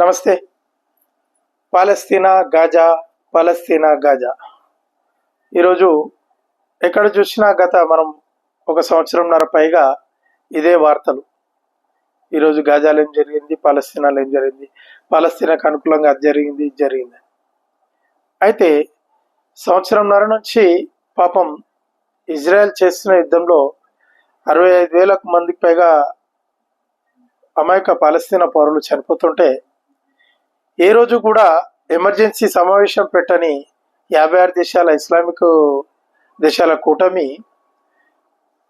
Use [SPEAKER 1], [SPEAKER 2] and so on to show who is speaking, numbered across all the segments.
[SPEAKER 1] నమస్తే. పాలస్తీనా గాజా పాలస్తీనా గాజా. ఈరోజు ఎక్కడ చూసినా గత మనం ఒక సంవత్సరంన్నర పైగా ఇదే వార్తలు. ఈరోజు గాజాలో ఏం జరిగింది పాలస్తీనాలో ఏం జరిగింది పాలస్తీనాకు అనుకూలంగా అది జరిగింది ఇది జరిగింది. అయితే సంవత్సరంన్నర నుంచి పాపం ఇజ్రాయెల్ చేస్తున్న యుద్ధంలో అరవై ఐదు వేలకు మందికి పైగా అమాయక పాలస్తీనా పౌరులు చనిపోతుంటే ఏ రోజు కూడా ఎమర్జెన్సీ సమావేశం పెట్టని యాభై ఆరు దేశాల ఇస్లామిక్ దేశాల కూటమి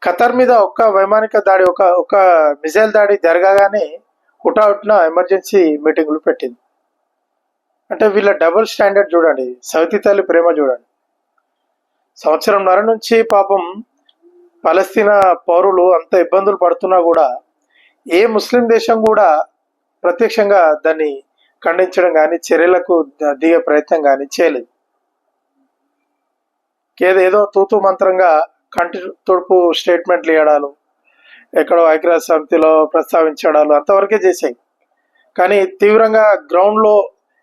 [SPEAKER 1] ఖతర్ మీద ఒక్క వైమానిక దాడి ఒక ఒక మిజైల్ దాడి జరగగానే హుటాహుట్న ఎమర్జెన్సీ మీటింగులు పెట్టింది. అంటే వీళ్ళ డబుల్ స్టాండర్డ్ చూడండి సౌతి తల్లి ప్రేమ చూడండి. సంవత్సరంన్నర నుంచి పాపం పలస్తీనా పౌరులు అంత ఇబ్బందులు పడుతున్నా కూడా ఏ ముస్లిం దేశం కూడా ప్రత్యక్షంగా దాన్ని ఖండించడం కానీ చర్యలకు దిగే ప్రయత్నం కానీ చేయలేదు. ఏదేదో తూతు మంత్రంగా కంటి తుడుపు స్టేట్మెంట్లు ఇవ్వడాలు ఎక్కడో ఐక్యరాజ్య సమితిలో ప్రస్తావించడాలు అంతవరకే చేశాయి. కానీ తీవ్రంగా గ్రౌండ్లో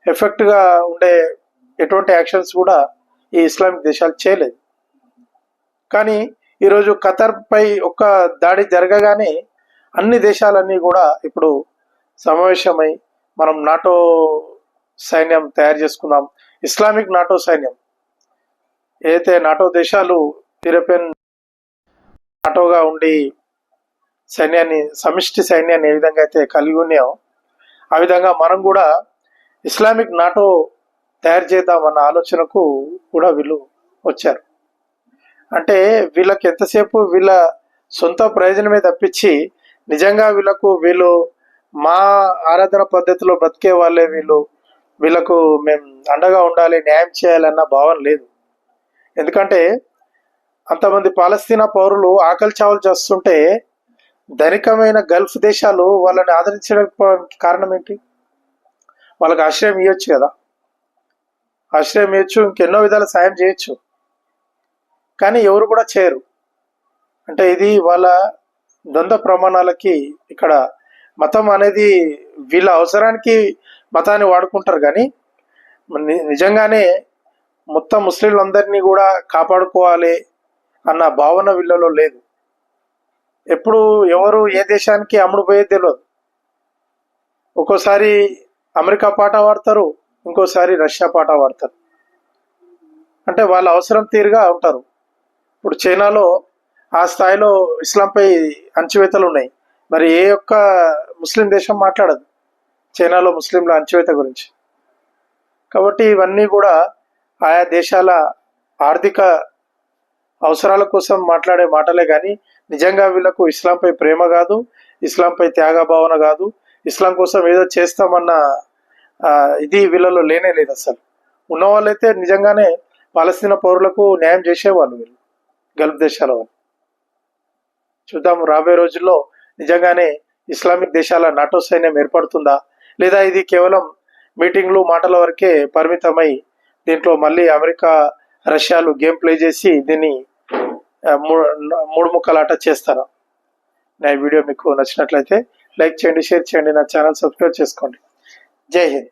[SPEAKER 1] ఎఫెక్ట్గా ఉండే ఎటువంటి యాక్షన్స్ కూడా ఈ ఇస్లామిక్ దేశాలు చేయలేదు. కానీ ఈరోజు ఖతర్పై ఒక్క దాడి జరగగానే అన్ని దేశాలన్నీ కూడా ఇప్పుడు సమావేశమై మనం నాటో సైన్యం తయారు చేసుకుందాం. ఇస్లామిక్ నాటో సైన్యం. ఏదైతే నాటో దేశాలు యూరోపియన్ నాటోగా ఉండి సైన్యాన్ని సమిష్టి సైన్యాన్ని ఏ విధంగా అయితే కలిగి ఉన్నాయో ఆ విధంగా మనం కూడా ఇస్లామిక్ నాటో తయారు చేద్దామన్న ఆలోచనకు కూడా వీళ్ళు వచ్చారు. అంటే వీళ్ళకి ఎంతసేపు వీళ్ళ సొంత ప్రయోజనమే తప్పించి నిజంగా వీళ్ళకు వీళ్ళు మా ఆరాధన పద్ధతిలో బతికే వాళ్ళే వీళ్ళు. వీళ్ళకు మేము అండగా ఉండాలి న్యాయం చేయాలన్న భావన లేదు. ఎందుకంటే అంతమంది పాలస్తీనా పౌరులు ఆకలి చావలు చేస్తుంటే ధనికమైన గల్ఫ్ దేశాలు వాళ్ళని ఆదరించడానికి కారణం ఏంటి? వాళ్ళకి ఆశ్రయం ఇవ్వచ్చు కదా. ఆశ్రయం ఇవ్వచ్చు ఇంకెన్నో విధాల సాయం చేయొచ్చు. కానీ ఎవరు కూడా చేయరు. అంటే ఇది వాళ్ళ ద్వంద్వ ప్రమాణాలకి ఇక్కడ మతం అనేది వీళ్ళ అవసరానికి మతాన్ని వాడుకుంటారు కానీ నిజంగానే మొత్తం ముస్లింలందరినీ కూడా కాపాడుకోవాలి అన్న భావన వీళ్ళలో లేదు. ఎప్పుడు ఎవరు ఏ దేశానికి అమ్ముడుపోయేది తెలియదు ఒక్కోసారి అమెరికా పాట వాడతారు ఇంకోసారి రష్యా పాట వాడతారు అంటే వాళ్ళ అవసరం తీరుగా ఉంటారు. ఇప్పుడు చైనాలో ఆ స్థాయిలో ఇస్లాంపై అణచివేతలు ఉన్నాయి. మరి ఏ ఒక్క ముస్లిం దేశం మాట్లాడదు. చైనాలో ముస్లింల అణచివేత గురించి. కాబట్టి ఇవన్నీ కూడా ఆయా దేశాల ఆర్థిక అవసరాల కోసం మాట్లాడే మాటలే కానీ నిజంగా వీళ్ళకు ఇస్లాంపై ప్రేమ కాదు ఇస్లాంపై త్యాగ భావన కాదు ఇస్లాం కోసం ఏదో చేస్తామన్న ఇది వీళ్ళలో లేనే లేదు అసలు. ఉన్న వాళ్ళైతే నిజంగానే పాలస్తీనా పౌరులకు న్యాయం చేసేవాళ్ళు వీళ్ళు గల్ఫ్ దేశాల వాళ్ళు. చూద్దాం రాబోయే రోజుల్లో నిజంగానే ఇస్లామిక్ దేశాల నాటో సైన్యం ఏర్పడుతుందా? లేదా ఇది కేవలం మీటింగ్లు మాటల వరకే పరిమితమై దీంట్లో మళ్ళీ అమెరికా రష్యాలు గేమ్ ప్లే చేసి దీన్ని మూ- మూడు ముక్కలాట చేస్తారా? నా వీడియో మీకు నచ్చినట్లయితే లైక్ చేయండి షేర్ చేయండి నా ఛానల్ సబ్స్క్రైబ్ చేసుకోండి. జై హింద్.